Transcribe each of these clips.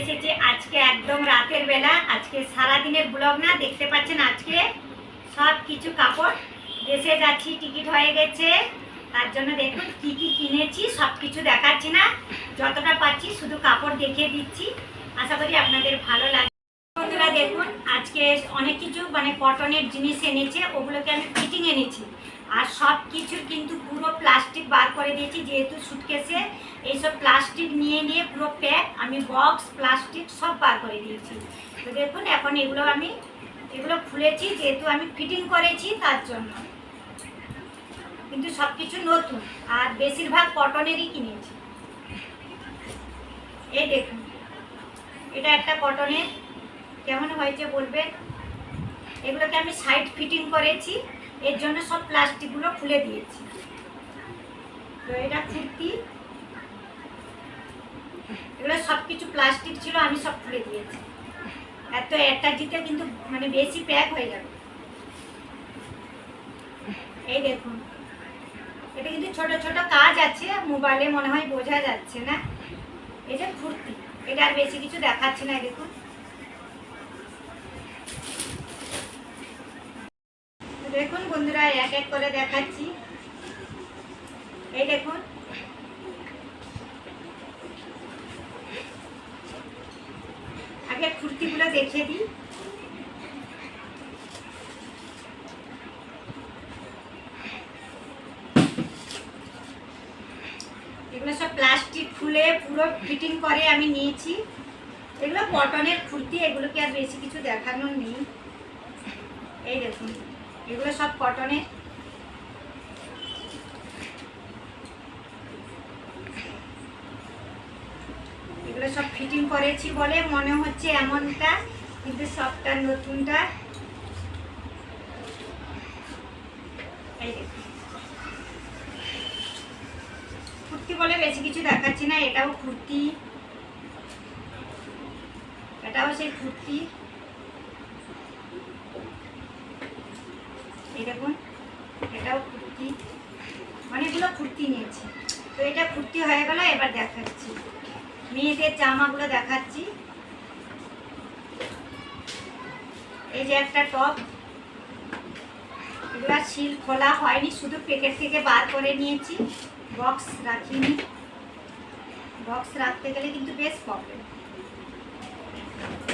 এসেছি আজকে একদম রাতের বেলা। আজকে সারা দিনের ব্লগ না, দেখতে পাচ্ছেন আজকে সব কিছু কাপড়। দেশে যাচ্ছি, টিকিট হয়ে গেছে। তার জন্য দেখুন কি কি কিনেছি, সব কিছু দেখাচ্ছি না। যতটা পাচ্ছি শুধু কাপড় দেখিয়ে দিচ্ছি। আশা করি আপনাদের ভালো লাগে বন্ধুরা দেখুন, আজকে অনেক কিছু মানে কটনের জিনিস এনেছে, ওগুলোকে আমি ফিটিং এনেছি। আর সব কিছুর কিন্তু পুরো প্লাস্টিক বার করে দিয়েছি, যেহেতু সুটকেসে এইসব প্লাস্টিক নিয়ে নিয়ে পুরো প্যাক আমি বক্স প্লাস্টিক সব বার করে দিয়েছি। তো দেখুন, এখন এগুলো আমি, এগুলো খুলেছি, যেহেতু আমি ফিটিং করেছি তার জন্য। কিন্তু সব কিছু নতুন, আর বেশিরভাগ কটনেরই কিনেছি। এই দেখুন, এটা একটা কটনের কেমন হয়েছে বলবেন? এগুলোকে আমি সাইড ফিটিং করেছি। এর জন্য সব প্লাস্টিকগুলো খুলে দিয়েছি। তো এটা কুর্তি এগুলো সব কিছু প্লাস্টিক ছিল, আমি সব খুলে দিয়েছি। এত একটা জিতে কিন্তু মানে বেশি প্যাক হয়ে যাবে এই দেখুন। এটা কিন্তু ছোট ছোট কাজ আছে, মোবাইলে মনে হয় বোঝা যাচ্ছে না। এই যে কুর্তি এটা আর বেশি কিছু দেখাচ্ছে না দেখুন। দেখুন বন্ধুরা, এক এক করে দেখাচ্ছি। এই দেখুন। আগে কুর্তিগুলো দেখিয়ে দিই। এগুলো সব প্লাস্টিক খুলে পুরো ফিটিং করে আমি নিয়েছি। এগুলো কটনের কুর্তি এগুলোকে আর বেশি কিছু দেখানোর নেই। এই দেখুন। এগুলো সব কটনের এগুলো সব ফিটিং করেছি বলে মনে হচ্ছে এমনটা, কিন্তু সবটা নতুনটা। কুর্তি বলে বেশি কিছু দেখাচ্ছি না, এটাও কুর্তি। এটাও সেই কুর্তি। দেখুন এটাও কুর্তি অনেকগুলো কুর্তি নিয়েছি। তো এটা কুর্তি হয়ে গেল, এবার দেখাচ্ছি। মেয়েদের জামাগুলো দেখাচ্ছি। এই যে একটা টপ। শিল খোলা হয়নি, শুধু প্যাকেট থেকে বার করে নিয়েছি। বক্স রাখিনি। বক্স রাখতে গেলে কিন্তু বেশ প্রবলেম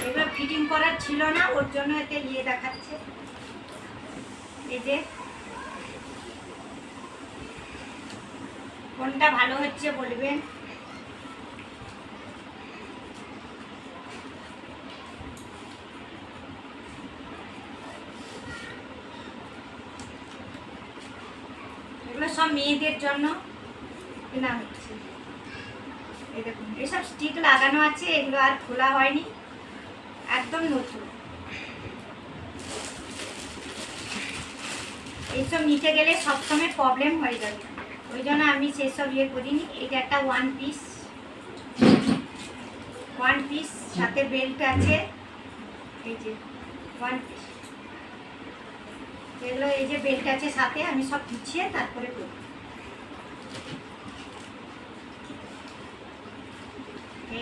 এগুলো ফিটিং করার ছিল না, ওর জন্য এতে ইয়ে দেখাচ্ছে। এই কোনটা ভালো হচ্ছে বলবেন? এগুলো সব মেয়েদের জন্য কেনা হচ্ছে। এই দেখুন, এসব স্টিক লাগানো আছে, এগুলো আর খোলা হয়নি। একদম নতুন। এইসব নিতে গেলে সবসময় প্রবলেম হয়ে যাবে। ওই জন্য আমি সেসব ইয়ে করিনি। এটা একটা ওয়ান পিস ওয়ান পিস সাথে বেল্ট আছে। এই যে ওয়ান পিস এগুলো এই যে বেল্ট আছে সাথে, আমি সব গুছিয়ে তারপরে করব।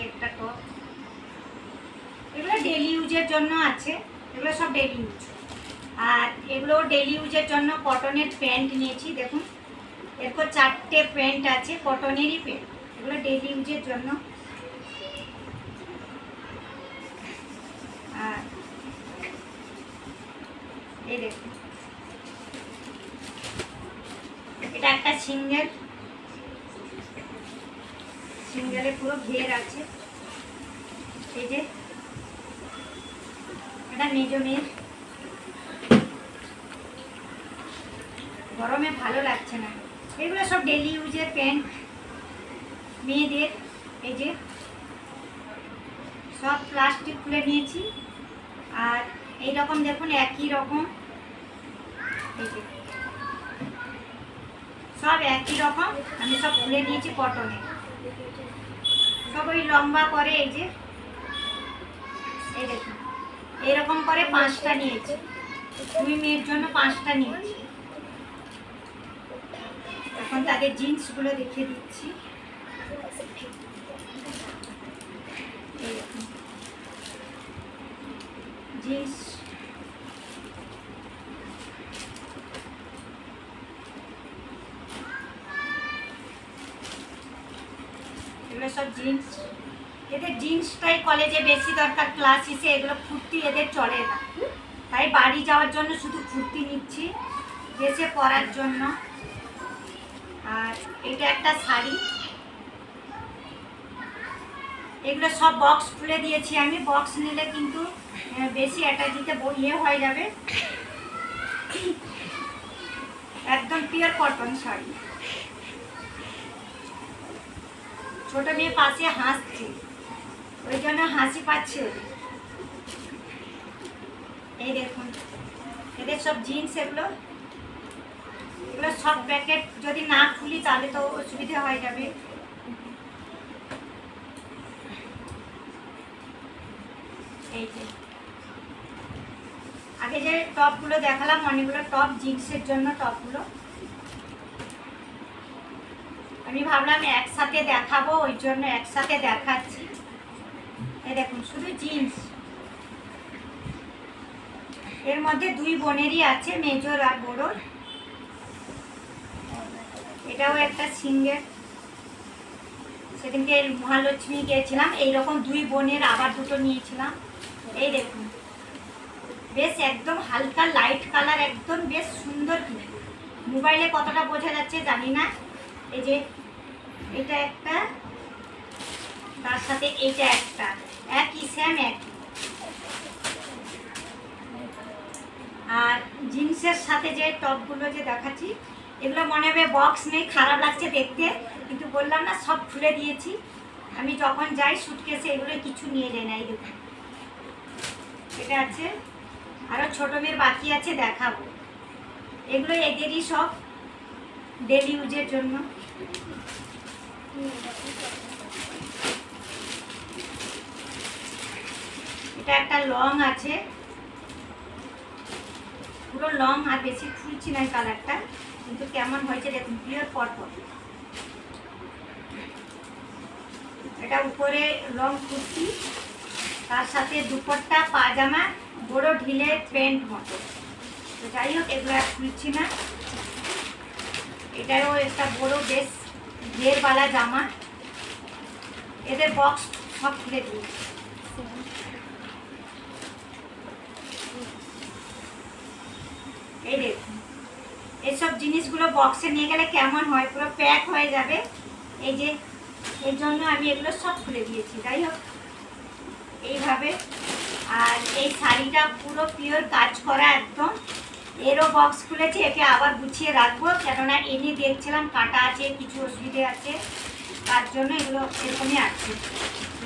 একটা টপ এগুলো ডেলি ইউজের জন্য আছে। এগুলো সব ডেলি ইউজ আর এগুলো ডেলি ইউজের জন্য কটনের প্যান্ট নিয়েছি, দেখুন। এরপর চারটে প্যান্ট আছে কটনেরই প্যান্ট এগুলো ডেলি ইউজের জন্য। আর এই দেখুন। এটা একটা সিঙ্গেল। সিঙ্গেলে পুরো ঘের আছে। এই যে। এটা নিজ মেয়ের গরমে ভালো লাগছে না। এগুলো সব ডেলি ইউজের প্যান্ট মেয়েদের, এই যে, সব প্লাস্টিক খুলে নিয়েছি। আর এই রকম দেখুন, একই রকম। এই যে, সব একই রকম। আমি সব খুলে নিয়েছি কটনে সব ওই লম্বা করে এই যে, এই দেখুন। এরকম করে পাঁচটা নিয়েছি। দুই মেয়ের জন্য পাঁচটা নিয়েছি। এখন তাদের জিন্সগুলো দেখিয়ে দিচ্ছি। জিন্স। এগুলো সব জিন্স। এদের জিন্সটাই কলেজে বেশি দরকার, ক্লাস এসে এগুলো ফুর্তি এদের চলে না। তাই বাড়ি যাওয়ার জন্য শুধু ফুর্তি নিচ্ছি, দেশে পড়ার জন্য। আর এটা একটা শাড়ি। এগুলো সব বক্স খুলে দিয়েছি আমি। বক্স নিলে কিন্তু বেশি দিতে ইয়ে হয়ে যাবে। একদম পিওর কটন শাড়ি। ছোট মেয়ে পাশে হাসছে। ওই জন্য হাসি পাচ্ছে এই দেখুন, এদের সব জিন্স এগুলো এগুলো সব প্যাকেট যদি না খুলি তাহলে তো অসুবিধা হয়ে যাবে। এই যে। আগে যে টপগুলো দেখালাম, অনেকগুলো টপ জিন্সের জন্য টপগুলো। আমি ভাবলাম একসাথে দেখাবো, ওই জন্য একসাথে দেখাচ্ছি। এই দেখুন, শুধু জিন্স। এর মধ্যে দুই বোনেরই আছে, মেজর আর বড়োর। এটাও একটা সিঙ্গেল। সেদিনকে মহালক্ষ্মী গিয়েছিলাম, এইরকম দুই বোনের আবার দুটো নিয়েছিলাম। এই দেখুন, বেশ একদম হালকা লাইট কালার একদম বেশ সুন্দর কিন্তু মোবাইলে কতটা বোঝা যাচ্ছে জানি না। এই যে, এটা একটা, তার সাথে এইটা একটা, একই স্যাম একই। আর জিন্সের সাথে যে টপগুলো যে দেখাচ্ছি এগুলো মনে হবে বক্স নেই, খারাপ লাগছে দেখতে, কিন্তু বললাম না, সব খুলে দিয়েছি। আমি যখন যাই সুটকেসে এগুলো কিছু নিয়ে যাই না এই দেখুন এটা আছে। আরও ছোটো মেয়ের বাকি আছে, দেখাবো। এগুলো এদেরই সব ডেলি ইউজের জন্য। এটা একটা লং আছে। পুরো লং আর বেশি খুলছি না কালারটা কিন্তু কেমন হয়েছে দেখুন পিওর পরপর। এটা উপরে লং কুর্তি, তার সাথে দুপট্টা, পাজামা, বড় ঢিলে প্যান্ট মতো। তো যাই হোক, এগুলো আর খুলছি না। এটারও একটা বড় বেশ ঘেরওয়ালা জামা। এদের বক্স সব খুলে দিয়েছি এই দেখুন। এসব জিনিসগুলো বক্সে নিয়ে গেলে কেমন হয়? পুরো প্যাক হয়ে যাবে। এই যে, এর জন্য আমি এগুলো সব খুলে দিয়েছি, যাই হোক। এইভাবে। আর এই শাড়িটা পুরো পিওর কাজ করা একদম। এরও বক্স খুলেছি, একে আবার গুছিয়ে রাখব। কেননা এনে দেখছিলাম কাটা আছে, কিছু অসুবিধে আছে। তার জন্য এগুলো এরকমই আছে।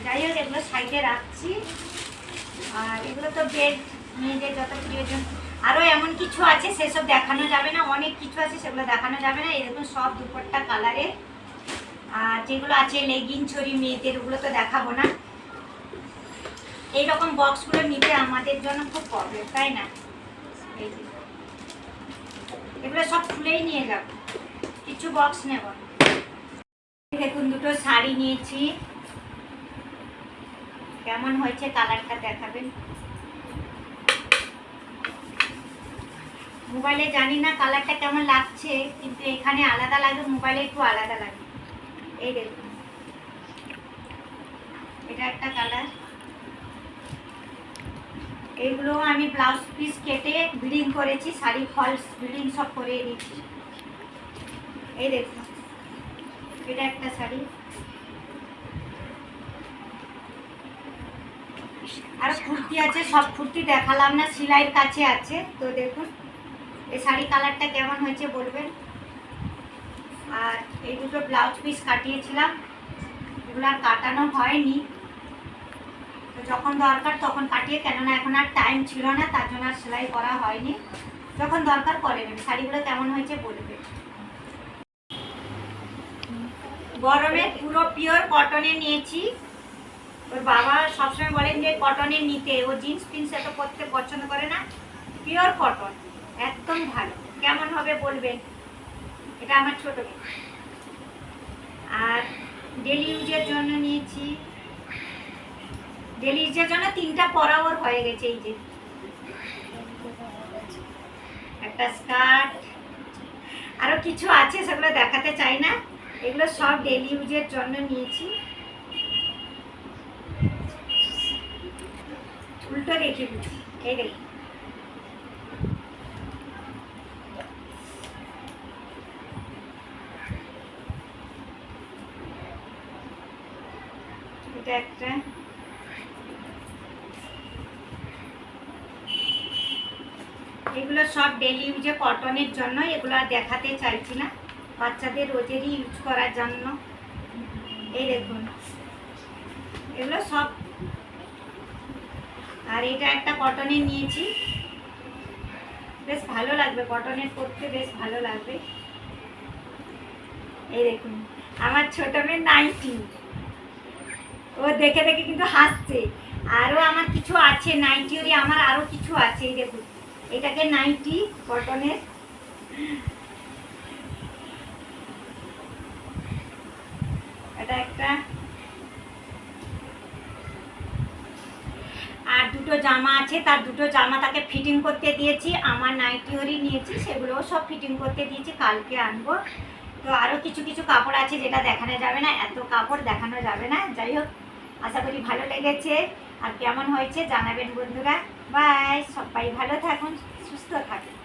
যাই হোক, এগুলো সাইডে রাখছি। আর এগুলো তো বেড মেয়েদের যত প্রয়োজন। আরও এমন কিছু আছে, সেসব দেখানো যাবে না, অনেক কিছু আছে, সেগুলো দেখানো যাবে না। এরকম সব দুপট্টা কালারে আর যেগুলো আছে লেগিং ছড়ি মেয়েদের, ওগুলো তো দেখাবো না। এইরকম বক্সগুলো নিতে আমাদের জন্য খুব প্রবলেম তাই না? এগুলো সব খুলেই নিয়ে যাব। কিছু বক্স নেব। দেখুন, দুটো শাড়ি নিয়েছি। কেমন হয়েছে কালারটা দেখাবেন? মোবাইলে জানি না কালারটা কেমন লাগছে, কিন্তু এখানে আলাদা লাগে, মোবাইলে একটু আলাদা লাগে। এই দেখুন। এটা একটা কালার। এইগুলো আমি ব্লাউজ পিস কেটে ব্লিডিং করেছি, শাড়ি, ফলস, ব্লিডিং সব করে দিয়েছি এই দেখুন। এটা একটা শাড়ি। আর কুর্তি আছে, সব কুর্তি দেখালাম না, সেলাইয়ের কাছে আছে, তো দেখুন। এই শাড়ি কালারটা কেমন হয়েছে বলবেন? আর এই দুটো ব্লাউজ পিস কাটিয়েছিলাম, এগুলো আর কাটানো হয়নি। তো যখন দরকার তখন কাটিয়ে, কেননা এখন আর টাইম ছিল না, তার জন্য আর সেলাই করা হয়নি। যখন দরকার করে নেবে। শাড়িগুলো কেমন হয়েছে বলবে। গরমে পুরো পিওর কটনে নিয়েছি। ওর বাবা সবসময় বলেন যে কটনের নিতে। ও জিন্স ফিন্স এত পরতে পছন্দ করে না। পিওর কটন একদম ভালো। কেমন হবে বলবেন এটা আমার ছোট আর ডেলি ইউজের জন্য নিয়েছি। ডেলি ইউজের জন্য তিনটা পরা ওর হয়ে গেছে এই যে। একটা স্কার্ট আরও কিছু আছে সেগুলো দেখাতে চাই না। এগুলো সব ডেলি ইউজের জন্য নিয়েছি। উল্টো দেখি বুঝি এই দেখি এটা একটা এগুলো সব ডেলি ইউজে কটনের জন্য এগুলো দেখাতে চাইছি না। বাচ্চাদের রোজেরই ইউজ করার জন্য। এই দেখুন। এগুলো সব আর এটা একটা কটনের নিয়েছি। বেশ ভালো লাগবে কটনের পরতে বেশ ভালো লাগবে। এই দেখুন, আমার ছোট মেয়ে নাইটি ও দেখে দেখে কিন্তু হাসছে। আরও আমার কিছু আছে নাইটিওরই আমার আরও কিছু আছে, এই দেখুন। এটাকে নাইটি কটনের। এটা একটা। আর দুটো জামা আছে, তার দুটো জামা তাকে ফিটিং করতে দিয়েছি। আমার নাইটিওরই নিয়েছি, সেগুলোও সব ফিটিং করতে দিয়েছি, কালকে আনব। তো আরও কিছু কিছু কাপড় আছে যেটা দেখানো যাবে না, এত কাপড় দেখানো যাবে না। যাই হোক, আশা করি ভালো লেগেছে। আর কেমন হয়েছে জানাবেন বন্ধুরা। বাই সবাই ভালো থাকুন সুস্থ থাকুন।